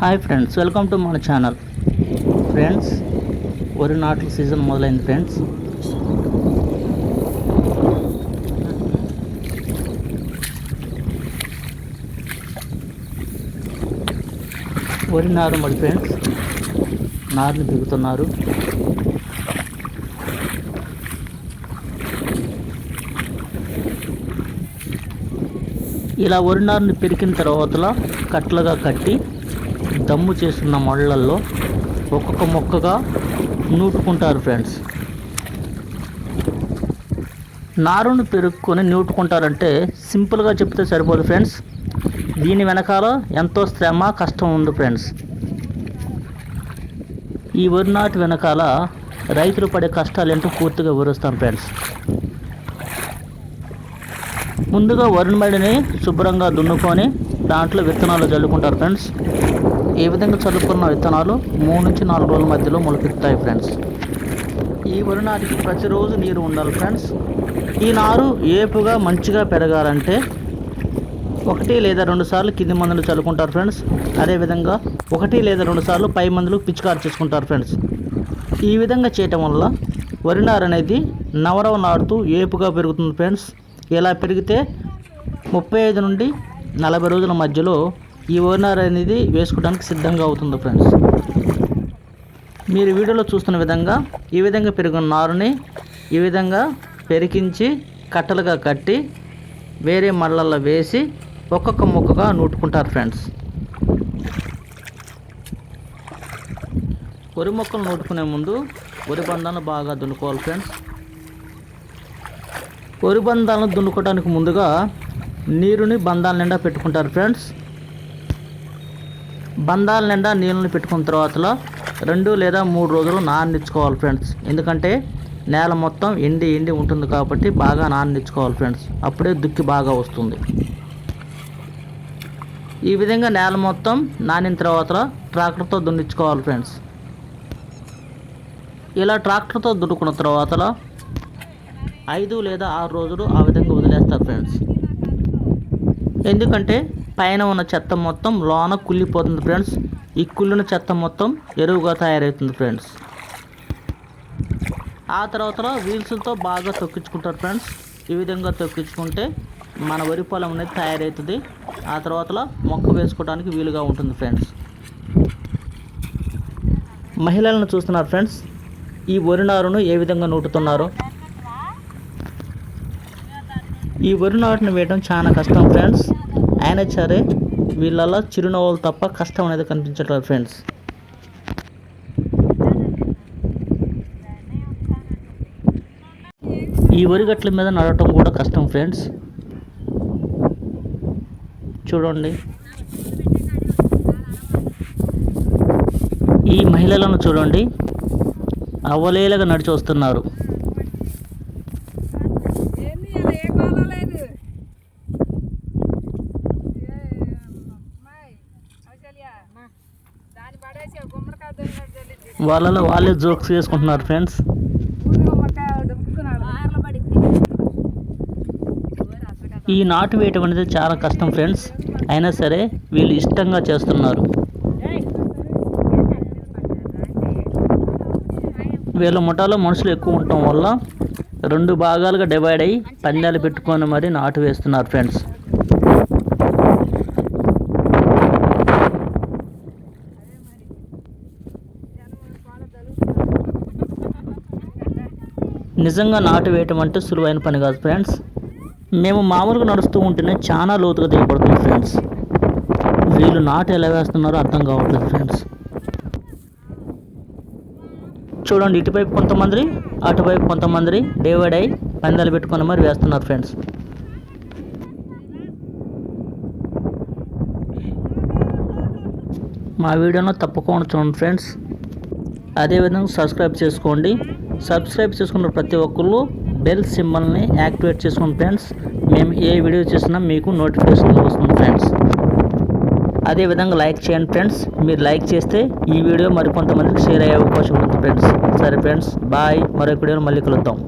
Hi friends welcome to మన channel friends వరి నాట్ల సీజన్ మొదలైంది ఫ్రెండ్స్ వరి నారు మరి ఫ్రెండ్స్ నారుని దిగుతున్నారు. ఇలా వరి నారుని పెరికిన తర్వాత కట్టలుగా కట్టి దమ్ము చేస్తున్న మళ్ళల్లో ఒక్కొక్క మొక్కగా నూటుకుంటారు ఫ్రెండ్స్. నారును పెరుక్కొని నూటుకుంటారంటే సింపుల్గా చెప్తే సరిపోదు ఫ్రెండ్స్. దీని వెనకాల ఎంతో శ్రమ కష్టం ఉంది ఫ్రెండ్స్. ఈ వరి నాటు వెనకాల రైతులు పడే కష్టాలు ఏంటో పూర్తిగా వివరిస్తాం ఫ్రెండ్స్. ముందుగా వరి మడిని శుభ్రంగా దున్నుకొని దాంట్లో విత్తనాలు చల్లుకుంటారు ఫ్రెండ్స్. ఈ విధంగా చల్లుకున్న విత్తనాలు మూడు నుంచి నాలుగు రోజుల మధ్యలో మొలకెత్తాయి ఫ్రెండ్స్? ఈ వరి నాటికి ప్రతిరోజు నీరు ఉండాలి ఫ్రెండ్స్. ఈ నారు ఏపుగా మంచిగా పెరగాలంటే ఒకటి లేదా రెండు సార్లు కింది మందులు చల్లుకుంటారు ఫ్రెండ్స్. అదేవిధంగా ఒకటి లేదా రెండు సార్లు పై మందులు పిచికారు చేసుకుంటారు ఫ్రెండ్స్. ఈ విధంగా చేయటం వల్ల వరి నారు అనేది నవరవ నాడుతూ ఏపుగా పెరుగుతుంది ఫ్రెండ్స్. ఇలా పెరిగితే ముప్పై ఐదు నుండి నలభై రోజుల మధ్యలో ఈ ఓనర్ అనేది వేసుకోవడానికి సిద్ధంగా అవుతుంది ఫ్రెండ్స్ మీరు వీడియోలో చూస్తున్న విధంగా ఈ విధంగా పెరిగిన నారుని ఈ విధంగా పెరికించి కట్టలుగా కట్టి వేరే మళ్ళల్లో వేసి ఒక్కొక్క మొక్కగా నూటుకుంటారు ఫ్రెండ్స్ వరి మొక్కలు నూటుకునే ముందు వరి బంధాలను బాగా దున్నుకోవాలి ఫ్రెండ్స్ వరి బంధాలను దున్నుకోవడానికి ముందుగా నీరుని బంధాల నిండా పెట్టుకుంటారు ఫ్రెండ్స్ బంధాల నిండా నీళ్ళని పెట్టుకున్న తర్వాత రెండు లేదా మూడు రోజులు నాననిచ్చుకోవాలి ఫ్రెండ్స్. ఎందుకంటే నేల మొత్తం ఎండి ఎండి ఉంటుంది కాబట్టి బాగా నాననిచ్చుకోవాలి ఫ్రెండ్స్. అప్పుడే దుక్కి బాగా వస్తుంది. ఈ విధంగా నేల మొత్తం నానిన తర్వాత ట్రాక్టర్తో దున్నిచ్చుకోవాలి ఫ్రెండ్స్. ఇలా ట్రాక్టర్తో దున్నుకున్న తర్వాత ఐదు లేదా ఆరు రోజులు ఆ విధంగా వదిలేస్తారు ఫ్రెండ్స్. ఎందుకంటే పైన ఉన్న చెత్త మొత్తం లోన కుళ్ళిపోతుంది ఫ్రెండ్స్. ఈ కుళ్ళిన చెత్త మొత్తం ఎరువుగా తయారవుతుంది ఫ్రెండ్స్. ఆ తర్వాత వీల్స్తో బాగా తొక్కించుకుంటారు ఫ్రెండ్స్. ఈ విధంగా తొక్కించుకుంటే మన వరి పొలం అనేది తయారవుతుంది. ఆ తర్వాత మొక్క వేసుకోవడానికి వీలుగా ఉంటుంది ఫ్రెండ్స్. మహిళలను చూస్తున్నారు ఫ్రెండ్స్. ఈ వరి నారును ఏ విధంగా నూటుతున్నారు? ఈ వరి నాటును వేయడం చాలా కష్టం ఫ్రెండ్స్. అయినా సరే వీళ్ళలో చిరునవ్వులు తప్ప కష్టం అనేది కనిపించట్లేదు ఫ్రెండ్స్ ఈ వరి గట్ల మీద నడవటం కూడా కష్టం ఫ్రెండ్స్ చూడండి. ఈ మహిళలను చూడండి. అవలేలగా నడిచి వస్తున్నారు వాళ్ళలో వాళ్ళే జోక్స్ చేసుకుంటున్నారు ఫ్రెండ్స్. ఈ నాటు వేయటం అనేది చాలా కష్టం ఫ్రెండ్స్. అయినా సరే వీళ్ళు ఇష్టంగా చేస్తున్నారు. వీళ్ళ ముఠాలో మనుషులు ఎక్కువ ఉండటం వల్ల రెండు భాగాలుగా డివైడ్ అయ్యి పందాలు పెట్టుకొని మరి నాటు వేస్తున్నారు ఫ్రెండ్స్. నిజంగా నాటు వేయటం అంటే సులువైన పని కాదు ఫ్రెండ్స్. మేము మామూలుగా నడుస్తూ ఉంటేనే చాలా లోతుగా దిగబడుతుంది ఫ్రెండ్స్. వీళ్ళు నాటు ఎలా వేస్తున్నారో అర్థం కావట్లేదు ఫ్రెండ్స్. చూడండి ఇటువైపు కొంతమంది అటువైపు కొంతమంది డివైడ్ అయి పందాలు పెట్టుకుని మరి వేస్తున్నారు ఫ్రెండ్స్. మా వీడియోను తప్పకుండా చూడండి ఫ్రెండ్స్. అదేవిధంగా సబ్స్క్రైబ్ చేసుకోండి. సబ్స్క్రైబ్ చేసుకున్న ప్రతి ఒక్కళ్ళు బెల్ సింబల్ని యాక్టివేట్ చేసుకోండి ఫ్రెండ్స్ మేము ఏ వీడియో చేసినా మీకు నోటిఫికేషన్ వస్తుంది ఫ్రెండ్స్ అదేవిధంగా లైక్ చేయండి ఫ్రెండ్స్ మీరు లైక్ చేస్తే ఈ వీడియో మరి కొంతమందికి షేర్ అయ్యే అవకాశం ఉంది ఫ్రెండ్స్ సరే ఫ్రెండ్స్ బాయ్ మరొక వీడియోలో మళ్ళీ కలుద్దాం.